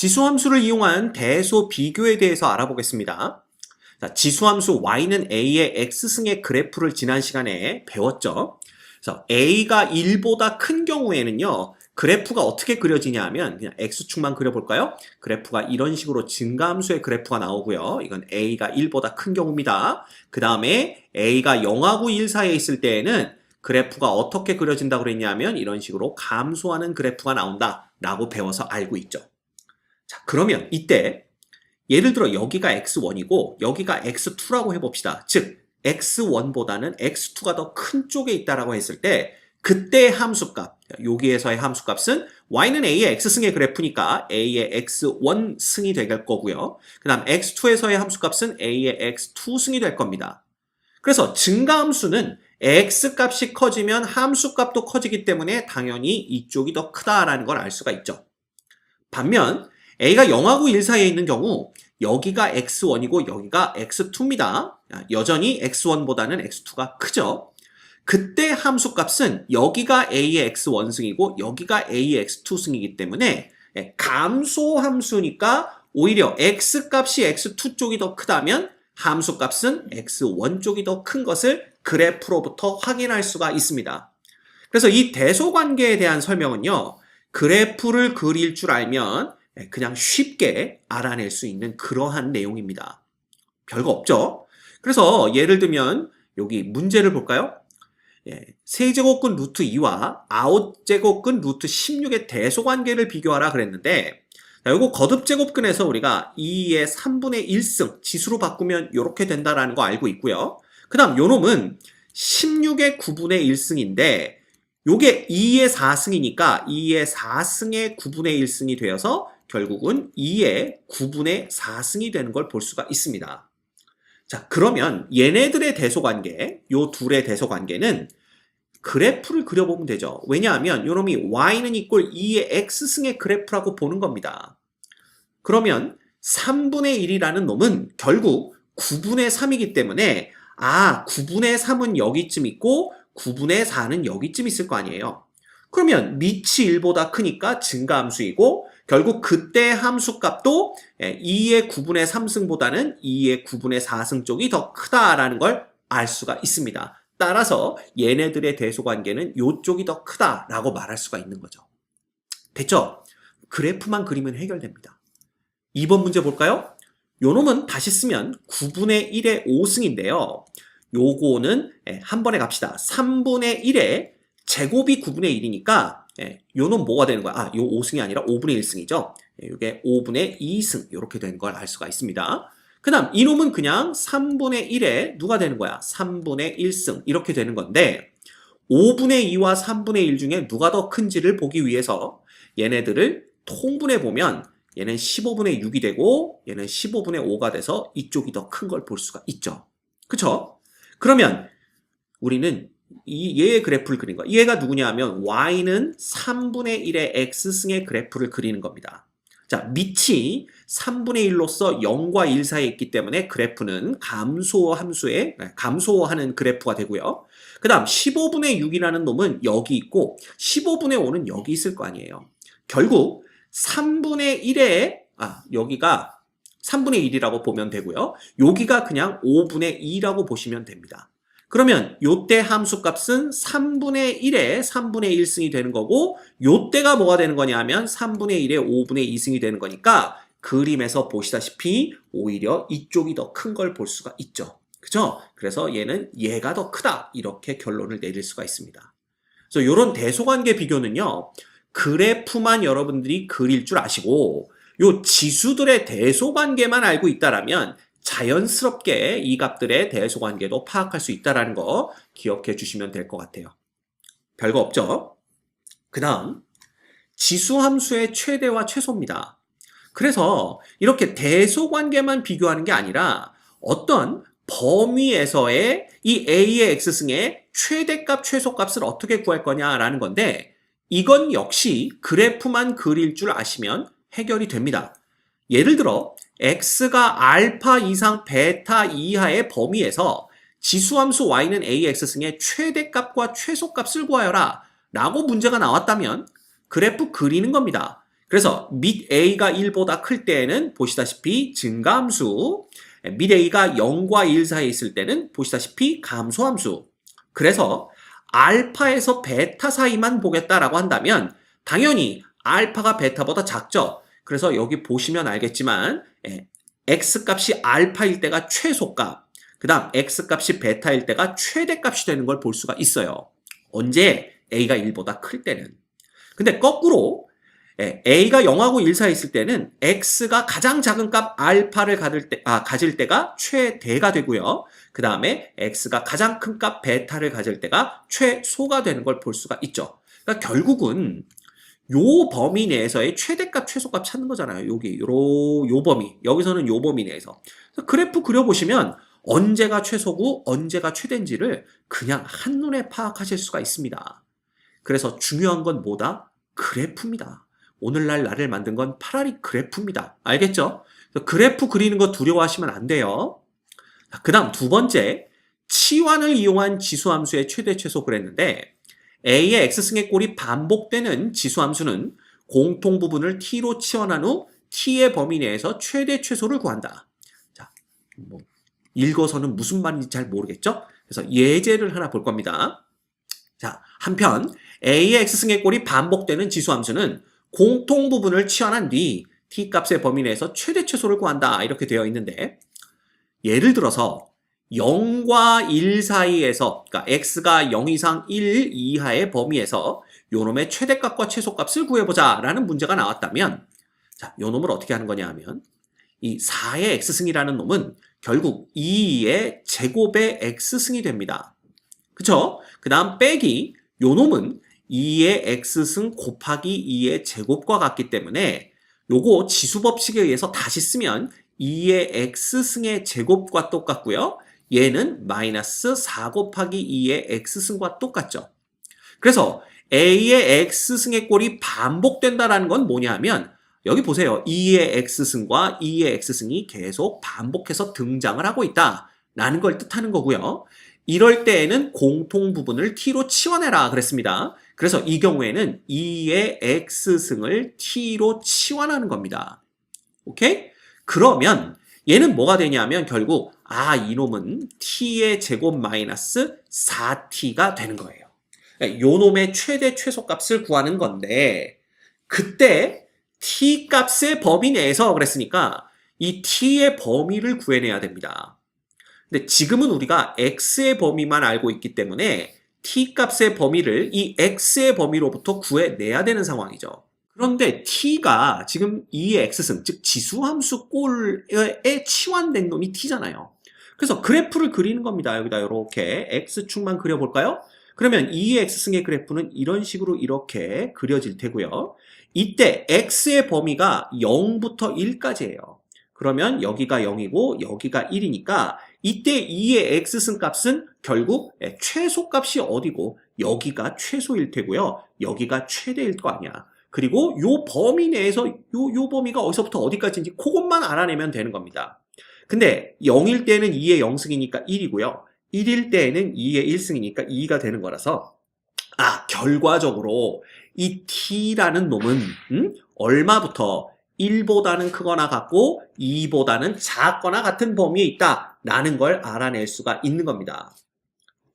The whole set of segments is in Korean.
지수함수를 이용한 대소 비교에 대해서 알아보겠습니다. 자, 지수함수 y는 a의 x승의 그래프를 지난 시간에 배웠죠. 그래서 a가 1보다 큰 경우에는요. 그래프가 어떻게 그려지냐 하면 그냥 x축만 그려볼까요? 그래프가 이런 식으로 증가함수의 그래프가 나오고요. 이건 a가 1보다 큰 경우입니다. 그 다음에 a가 0하고 1 사이에 있을 때에는 그래프가 어떻게 그려진다고 그랬냐면 이런 식으로 감소하는 그래프가 나온다 라고 배워서 알고 있죠. 자, 그러면 이때 예를 들어 여기가 x1이고 여기가 x2라고 해봅시다. 즉 x1보다는 x2가 더 큰 쪽에 있다라고 했을 때 그때 함수값, 여기에서의 함수값은 y는 a의 x승의 그래프니까 a의 x1승이 될 거고요. 그 다음 x2에서의 함수값은 a의 x2승이 될 겁니다. 그래서 증가함수는 x값이 커지면 함수값도 커지기 때문에 당연히 이쪽이 더 크다라는 걸 알 수가 있죠. 반면 a가 0하고 1 사이에 있는 경우 여기가 x1이고 여기가 x2입니다. 여전히 x1보다는 x2가 크죠. 그때 함수값은 여기가 a의 x1승이고 여기가 a의 x2승이기 때문에 예, 감소함수니까 오히려 x값이 x2 쪽이 더 크다면 함수값은 x1 쪽이 더 큰 것을 그래프로부터 확인할 수가 있습니다. 그래서 이 대소관계에 대한 설명은요. 그래프를 그릴 줄 알면 예, 그냥 쉽게 알아낼 수 있는 그러한 내용입니다. 별거 없죠? 그래서 예를 들면 여기 문제를 볼까요? 예, 세제곱근 루트 2와 아웃제곱근 루트 16의 대소관계를 비교하라 그랬는데 자, 요거 거듭제곱근에서 우리가 2의 3분의 1승 지수로 바꾸면 이렇게 된다라는 거 알고 있고요. 그 다음 요 놈은 16의 9분의 1승인데 요게 2의 4승이니까 2의 4승의 9분의 1승이 되어서 결국은 2의 9분의 4승이 되는 걸 볼 수가 있습니다. 자, 그러면 얘네들의 대소관계, 요 둘의 대소관계는 그래프를 그려보면 되죠. 왜냐하면 요 놈이 y는 이꼴 2의 x승의 그래프라고 보는 겁니다. 그러면 3분의 1이라는 놈은 결국 9분의 3이기 때문에 아, 9분의 3은 여기쯤 있고 9분의 4는 여기쯤 있을 거 아니에요. 그러면 밑이 1보다 크니까 증가함수이고 결국 그때 함수값도 2의 9분의 3승보다는 2의 9분의 4승 쪽이 더 크다라는 걸 알 수가 있습니다. 따라서 얘네들의 대소관계는 이쪽이 더 크다라고 말할 수가 있는 거죠. 됐죠? 그래프만 그리면 해결됩니다. 2번 문제 볼까요? 요 놈은 다시 쓰면 9분의 1의 5승인데요. 요거는 한 번에 갑시다. 3분의 1의 제곱이 9분의 1이니까 요놈 뭐가 되는 거야? 아, 요 5승이 아니라 5분의 1승이죠. 이게 5분의 2승 이렇게 되는 걸 알 수가 있습니다. 그 다음 이놈은 그냥 3분의 1에 누가 되는 거야? 3분의 1승 이렇게 되는 건데 5분의 2와 3분의 1 중에 누가 더 큰지를 보기 위해서 얘네들을 통분해 보면 얘는 15분의 6이 되고 얘는 15분의 5가 돼서 이쪽이 더 큰 걸 볼 수가 있죠. 그쵸? 그러면 우리는 이 얘의 그래프를 그린 거야. 얘가 누구냐 하면 y는 3분의 1의 x승의 그래프를 그리는 겁니다. 자, 밑이 3분의 1로서 0과 1 사이에 있기 때문에 그래프는 감소 함수에 감소하는 그래프가 되고요. 그 다음 15분의 6이라는 놈은 여기 있고 15분의 5는 여기 있을 거 아니에요. 결국 3분의 1에 아, 여기가 3분의 1이라고 보면 되고요. 여기가 그냥 5분의 2라고 보시면 됩니다. 그러면 요때 함수 값은 3분의 1에 3분의 1승이 되는 거고 요때가 뭐가 되는 거냐 하면 3분의 1에 5분의 2승이 되는 거니까 그림에서 보시다시피 오히려 이쪽이 더 큰 걸 볼 수가 있죠. 그죠? 그래서 얘는 얘가 더 크다 이렇게 결론을 내릴 수가 있습니다. 그래서 요런 대소관계 비교는요. 그래프만 여러분들이 그릴 줄 아시고 요 지수들의 대소관계만 알고 있다라면 자연스럽게 이 값들의 대소관계도 파악할 수 있다는 거 기억해 주시면 될 것 같아요. 별거 없죠? 그 다음, 지수함수의 최대와 최소입니다. 그래서 이렇게 대소관계만 비교하는 게 아니라 어떤 범위에서의 이 a의 x승의 최대값, 최소값을 어떻게 구할 거냐라는 건데 이건 역시 그래프만 그릴 줄 아시면 해결이 됩니다. 예를 들어 x가 알파 이상 베타 이하의 범위에서 지수함수 y는 ax승의 최대값과 최소값을 구하여라 라고 문제가 나왔다면 그래프 그리는 겁니다. 그래서 밑 a가 1보다 클 때에는 보시다시피 증가함수, 밑 a가 0과 1 사이에 있을 때는 보시다시피 감소함수. 그래서 알파에서 베타 사이만 보겠다라고 한다면 당연히 알파가 베타보다 작죠. 그래서 여기 보시면 알겠지만 예, x 값이 알파일 때가 최소값, 그 다음 x 값이 베타일 때가 최대값이 되는 걸 볼 수가 있어요. 언제? a가 1보다 클 때는. 근데 거꾸로 예, a가 0하고 1 사이에 있을 때는 x가 가장 작은 값 알파를 가질, 때, 아, 가질 때가 최대가 되고요. 그 다음에 x가 가장 큰 값 베타를 가질 때가 최소가 되는 걸 볼 수가 있죠. 그러니까 결국은 요 범위 내에서의 최대값, 최소값 찾는 거잖아요. 여기 요, 요 범위. 여기서는 요 범위 내에서. 그래프 그려보시면 언제가 최소고 언제가 최대인지를 그냥 한눈에 파악하실 수가 있습니다. 그래서 중요한 건 뭐다? 그래프입니다. 오늘날 나를 만든 건 파라리 그래프입니다. 알겠죠? 그래프 그리는 거 두려워하시면 안 돼요. 그 다음 두 번째, 치환을 이용한 지수함수의 최대 최소 그랬는데 a의 x승의 꼴이 반복되는 지수함수는 공통 부분을 t로 치환한 후 t의 범위 내에서 최대 최소를 구한다. 자, 뭐 읽어서는 무슨 말인지 잘 모르겠죠? 그래서 예제를 하나 볼 겁니다. 자, 한편 a의 x승의 꼴이 반복되는 지수함수는 공통 부분을 치환한 뒤 t 값의 범위 내에서 최대 최소를 구한다. 이렇게 되어 있는데 예를 들어서 0과 1 사이에서 그러니까 x가 0 이상 1 이하의 범위에서 요놈의 최대값과 최소값을 구해보자 라는 문제가 나왔다면 자, 요놈을 어떻게 하는 거냐 하면 이 4의 x승이라는 놈은 결국 2의 제곱의 x승이 됩니다. 그쵸? 그 다음 빼기 요 놈은 2의 x승 곱하기 2의 제곱과 같기 때문에 요거 지수법칙에 의해서 다시 쓰면 2의 x승의 제곱과 똑같고요. 얘는 마이너스 4 곱하기 2의 x승과 똑같죠. 그래서 a의 x승의 꼴이 반복된다라는 건 뭐냐 하면 여기 보세요. 2의 x승과 2의 x승이 계속 반복해서 등장을 하고 있다라는 걸 뜻하는 거고요. 이럴 때에는 공통 부분을 t로 치환해라 그랬습니다. 그래서 이 경우에는 2의 x승을 t로 치환하는 겁니다. 오케이? 그러면 얘는 뭐가 되냐면 결국 아 이놈은 t의 제곱 마이너스 4t가 되는 거예요. 요 놈의 최대 최소값을 구하는 건데 그때 t 값의 범위 내에서 그랬으니까 이 t의 범위를 구해내야 됩니다. 근데 지금은 우리가 x의 범위만 알고 있기 때문에 t 값의 범위를 이 x의 범위로부터 구해내야 되는 상황이죠. 그런데 t가 지금 2의 x승, 즉 지수함수 꼴에 치환된 놈이 t잖아요. 그래서 그래프를 그리는 겁니다. 여기다 이렇게 x축만 그려볼까요? 그러면 2의 x승의 그래프는 이런 식으로 이렇게 그려질 테고요. 이때 x의 범위가 0부터 1까지예요. 그러면 여기가 0이고 여기가 1이니까 이때 2의 x승 값은 결국 최소값이 어디고 여기가 최소일 테고요. 여기가 최대일 거 아니야. 그리고 요 범위 내에서 요, 요 범위가 어디서부터 어디까지인지 그것만 알아내면 되는 겁니다. 근데 0일 때는 2의 0승이니까 1이고요. 1일 때에는 2의 1승이니까 2가 되는 거라서 아 결과적으로 이 t라는 놈은 음? 얼마부터 1보다는 크거나 같고 2보다는 작거나 같은 범위에 있다라는 걸 알아낼 수가 있는 겁니다.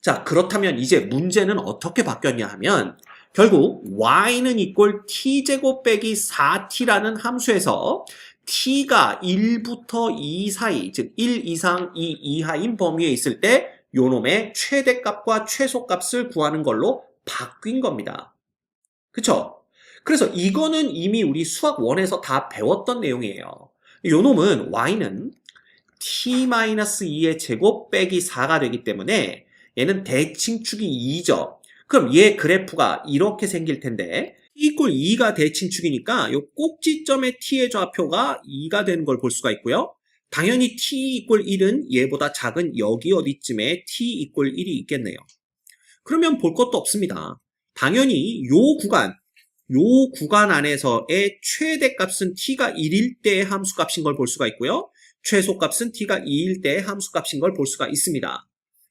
자 그렇다면 이제 문제는 어떻게 바뀌었냐 하면 결국 y는 이꼴 t제곱 빼기 4t라는 함수에서 t가 1부터 2 사이, 즉 1 이상 2 이하인 범위에 있을 때 요놈의 최대값과 최소값을 구하는 걸로 바뀐 겁니다. 그쵸? 그래서 이거는 이미 우리 수학 1에서 다 배웠던 내용이에요. 요놈은 y는 t-2의 제곱 빼기 4가 되기 때문에 얘는 대칭축이 2죠. 그럼 얘 그래프가 이렇게 생길 텐데 t 이꼴 2가 대칭축이니까 요 꼭지점의 t의 좌표가 2가 되는 걸 볼 수가 있고요. 당연히 t 이꼴 1은 얘보다 작은 여기 어디쯤에 t 이꼴 1이 있겠네요. 그러면 볼 것도 없습니다. 당연히 요 구간, 요 구간 안에서의 최대값은 t가 1일 때의 함수값인 걸 볼 수가 있고요. 최소값은 t가 2일 때의 함수값인 걸 볼 수가 있습니다.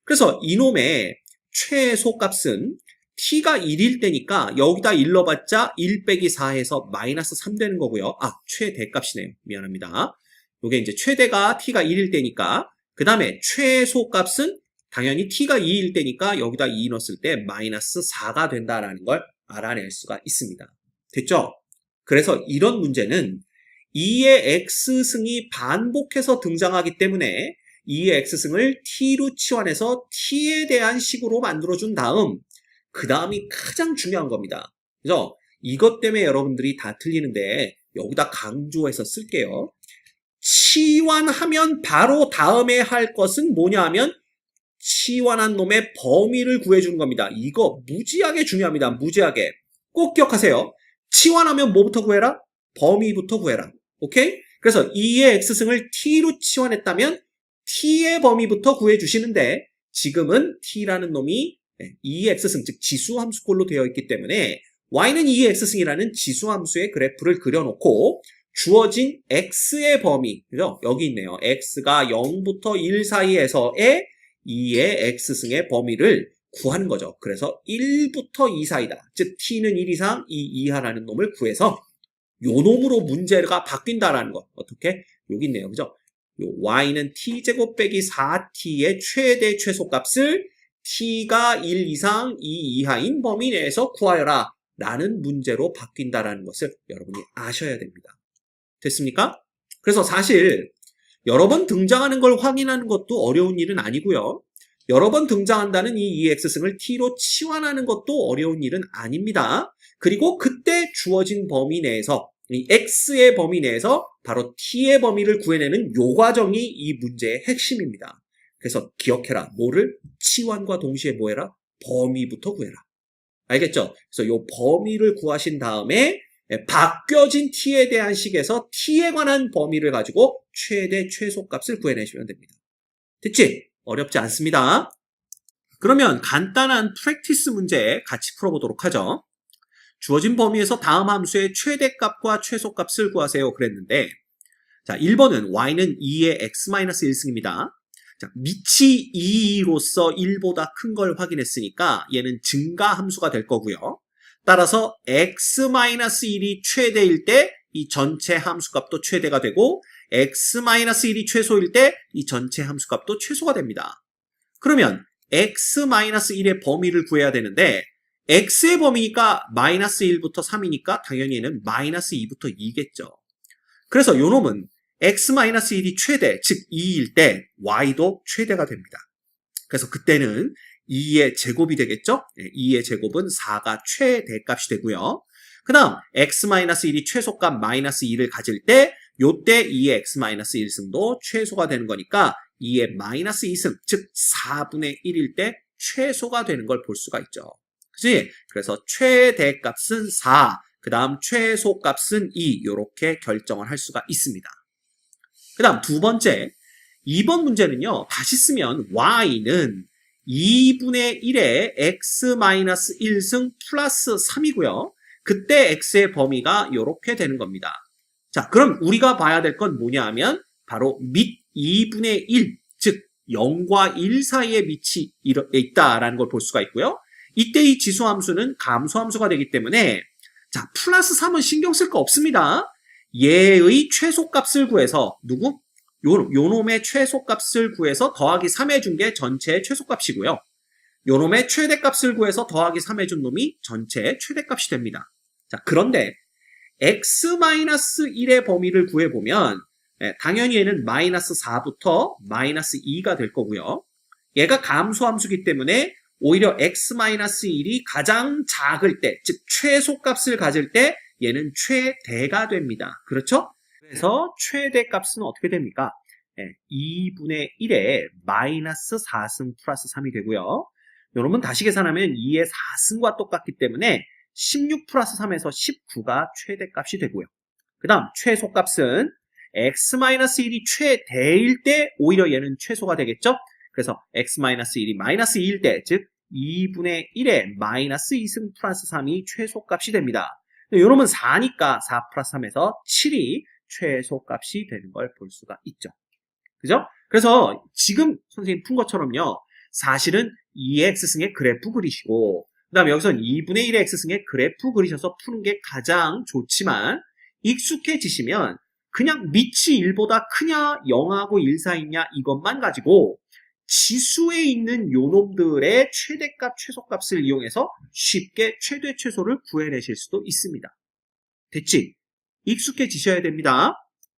그래서 이놈의 최소값은 t가 1일 때니까 여기다 1 넣어봤자 1 빼기 4 해서 마이너스 3 되는 거고요. 아, 최대값이네요. 미안합니다. 요게 이제 최대가 t가 1일 때니까 그 다음에 최소값은 당연히 t가 2일 때니까 여기다 2 넣었을 때 마이너스 4가 된다라는 걸 알아낼 수가 있습니다. 됐죠? 그래서 이런 문제는 2의 x승이 반복해서 등장하기 때문에 2의 x승을 t로 치환해서 t에 대한 식으로 만들어준 다음 그 다음이 가장 중요한 겁니다. 그래서 이것 때문에 여러분들이 다 틀리는데 여기다 강조해서 쓸게요. 치환하면 바로 다음에 할 것은 뭐냐 하면 치환한 놈의 범위를 구해주는 겁니다. 이거 무지하게 중요합니다. 무지하게. 꼭 기억하세요. 치환하면 뭐부터 구해라? 범위부터 구해라. 오케이? 그래서 2의 x승을 t로 치환했다면 t의 범위부터 구해주시는데 지금은 t라는 놈이 2의 x승, 즉 지수함수꼴로 되어 있기 때문에 y는 2의 x승이라는 지수함수의 그래프를 그려놓고 주어진 x의 범위, 그죠? 여기 있네요. x가 0부터 1 사이에서의 2의 x승의 범위를 구하는 거죠. 그래서 1부터 2 사이다. 즉 t는 1 이상, 2 이하라는 놈을 구해서 요 놈으로 문제가 바뀐다라는 거. 어떻게? 여기 있네요. 그죠? 요 y는 t제곱 빼기 4t의 최대 최소값을 t가 1 이상, 2 이하인 범위 내에서 구하여라. 라는 문제로 바뀐다라는 것을 여러분이 아셔야 됩니다. 됐습니까? 그래서 사실 여러 번 등장하는 걸 확인하는 것도 어려운 일은 아니고요. 여러 번 등장한다는 이 EX승을 T로 치환하는 것도 어려운 일은 아닙니다. 그리고 그때 주어진 범위 내에서 이 X의 범위 내에서 바로 T의 범위를 구해내는 요 과정이 이 문제의 핵심입니다. 그래서 기억해라. 뭐를? 치환과 동시에 뭐 해라? 범위부터 구해라. 알겠죠? 그래서 요 범위를 구하신 다음에 바뀌어진 t에 대한 식에서 t에 관한 범위를 가지고 최대 최소값을 구해내시면 됩니다. 됐지? 어렵지 않습니다. 그러면 간단한 프랙티스 문제 같이 풀어보도록 하죠. 주어진 범위에서 다음 함수의 최대값과 최소값을 구하세요 그랬는데 자 1번은 y는 2의 x-1승입니다. 자, 밑이 2로서 1보다 큰 걸 확인했으니까 얘는 증가 함수가 될 거고요. 따라서 x-1이 최대일 때 이 전체 함수값도 최대가 되고 x-1이 최소일 때 이 전체 함수값도 최소가 됩니다. 그러면 x-1의 범위를 구해야 되는데 x의 범위니까 마이너스 1부터 3이니까 당연히 얘는 마이너스 2부터 2겠죠. 그래서 요 놈은 x-1이 최대, 즉 2일 때 y도 최대가 됩니다. 그래서 그때는 2의 제곱이 되겠죠? 2의 제곱은 4가 최대값이 되고요. 그 다음 x-1이 최소값 마이너스 2를 가질 때 요때 2의 x-1승도 최소가 되는 거니까 2의 마이너스 2승, 즉 4분의 1일 때 최소가 되는 걸 볼 수가 있죠. 그치? 그래서 최대값은 4, 그 다음 최소값은 2 이렇게 결정을 할 수가 있습니다. 그 다음 두 번째, 2번 문제는요. 다시 쓰면 y는 2분의 1의 x-1승 플러스 3이고요. 그때 x의 범위가 이렇게 되는 겁니다. 자, 그럼 우리가 봐야 될 건 뭐냐 하면 바로 밑 2분의 1, 즉 0과 1 사이에 밑이 있다라는 걸 볼 수가 있고요. 이때 이 지수함수는 감소함수가 되기 때문에 자, 플러스 3은 신경 쓸 거 없습니다. 얘의 최소값을 구해서 누구? 요, 요 놈의 최소값을 구해서 더하기 3 해준 게 전체의 최소값이고요. 요 놈의 최대값을 구해서 더하기 3 해준 놈이 전체의 최대값이 됩니다. 자, 그런데 x-1의 범위를 구해보면 예, 당연히 얘는 마이너스 4부터 마이너스 2가 될 거고요. 얘가 감소함수기 때문에 오히려 x-1이 가장 작을 때, 즉 최소값을 가질 때 얘는 최대가 됩니다. 그렇죠? 그래서 최대 값은 어떻게 됩니까? 네, 2분의 1에 마이너스 4승 플러스 3이 되고요. 여러분 다시 계산하면 2의 4승과 똑같기 때문에 16 플러스 3에서 19가 최대값이 되고요. 그 다음 최소값은 x-1이 최대일 때 오히려 얘는 최소가 되겠죠? 그래서 x-1이 마이너스 2일 때, 즉 2분의 1에 마이너스 2승 플러스 3이 최소값이 됩니다. 요놈은 4니까 4 플러스 3에서 7이 최소값이 되는 걸 볼 수가 있죠. 그죠? 그래서 지금 선생님 푼 것처럼요. 사실은 EX승의 그래프 그리시고 그 다음에 여기선 2분의 1의 x승의 그래프 그리셔서 푸는 게 가장 좋지만 익숙해지시면 그냥 밑이 1보다 크냐 0하고 1 사이냐 이것만 가지고 지수에 있는 요놈들의 최대값, 최소값을 이용해서 쉽게 최대, 최소를 구해내실 수도 있습니다. 됐지? 익숙해지셔야 됩니다.